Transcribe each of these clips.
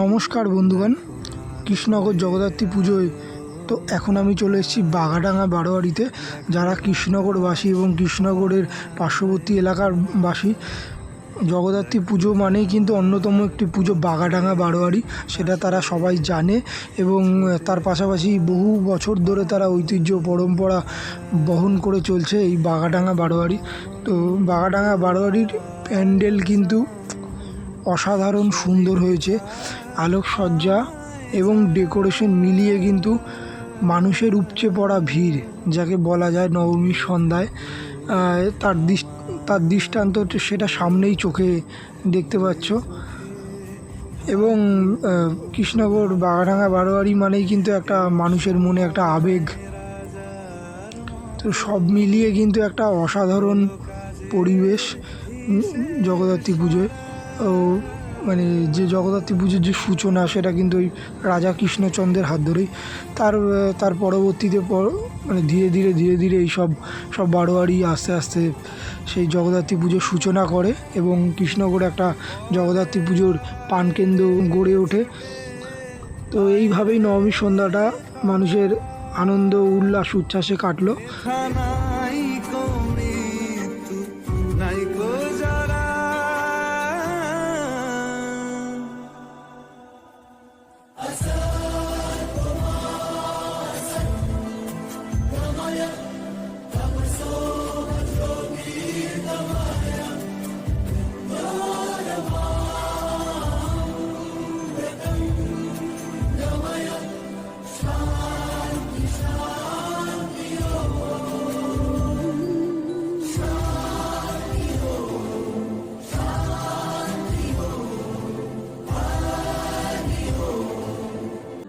নমস্কার বন্ধুগণ, কৃষ্ণনগর জগদ্ধাত্রী পুজোয়। তো এখন আমি চলে এসেছি বাঘাডাঙ্গা বারোয়ারিতে, যারা কৃষ্ণনগরবাসী এবং কৃষ্ণনগরের পার্শ্ববর্তী এলাকার বাসী। জগদ্ধাত্রী পুজো মানেই কিন্তু অন্যতম একটি পুজো বাঘাডাঙ্গা বারোয়ারি, সেটা তারা সবাই জানে এবং তার পাশাপাশি বহু বছর ধরে তারা ঐতিহ্য পরম্পরা বহন করে চলছে এই বাঘাডাঙ্গা বারোয়ারি। তো বাঘাডাঙ্গা বারোয়ারির প্যান্ডেল কিন্তু অসাধারণ সুন্দর হয়েছে। আলোকসজ্জা এবং ডেকোরেশন মিলিয়ে কিন্তু মানুষের উপচে পড়া ভিড় যাকে বলা যায় নবমীর সন্ধ্যায় তার দৃষ তার দৃষ্টান্ত সেটা সামনেই চোখে দেখতে পাচ্ছ। এবং আহ, কৃষ্ণনগর বাগাডাঙ্গা বারোয়ারি মানেই কিন্তু একটা মানুষের মনে একটা আবেগ। তো সব মিলিয়ে কিন্তু একটা অসাধারণ পরিবেশ জগদ্ধাত্রী পুজোয়। মানে যে জগদ্ধাত্রী পুজোর যে সূচনা, সেটা কিন্তু ওই রাজা কৃষ্ণচন্দ্রের হাত ধরেই। তার তার পরবর্তীতে পর মানে ধীরে ধীরে ধীরে ধীরে এই সব সব বারোয়ারি আস্তে আস্তে সেই জগদ্ধাত্রী পুজোর সূচনা করে এবং কৃষ্ণগড়ে একটা জগদ্ধাত্রী পুজোর পানকেন্দ্র গড়ে ওঠে। তো এইভাবেই নবমী সন্ধ্যাটা মানুষের আনন্দ, উল্লাস, উচ্ছ্বাসে কাটলো।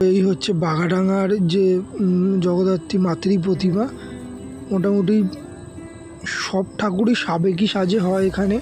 এই হচ্ছে বাঘাডাঙ্গার যে জগদ্ধাত্রী মাতৃ প্রতিমা। মোটামুটি সব ঠাকুরই সাবেকি সাজে হয় এখানে।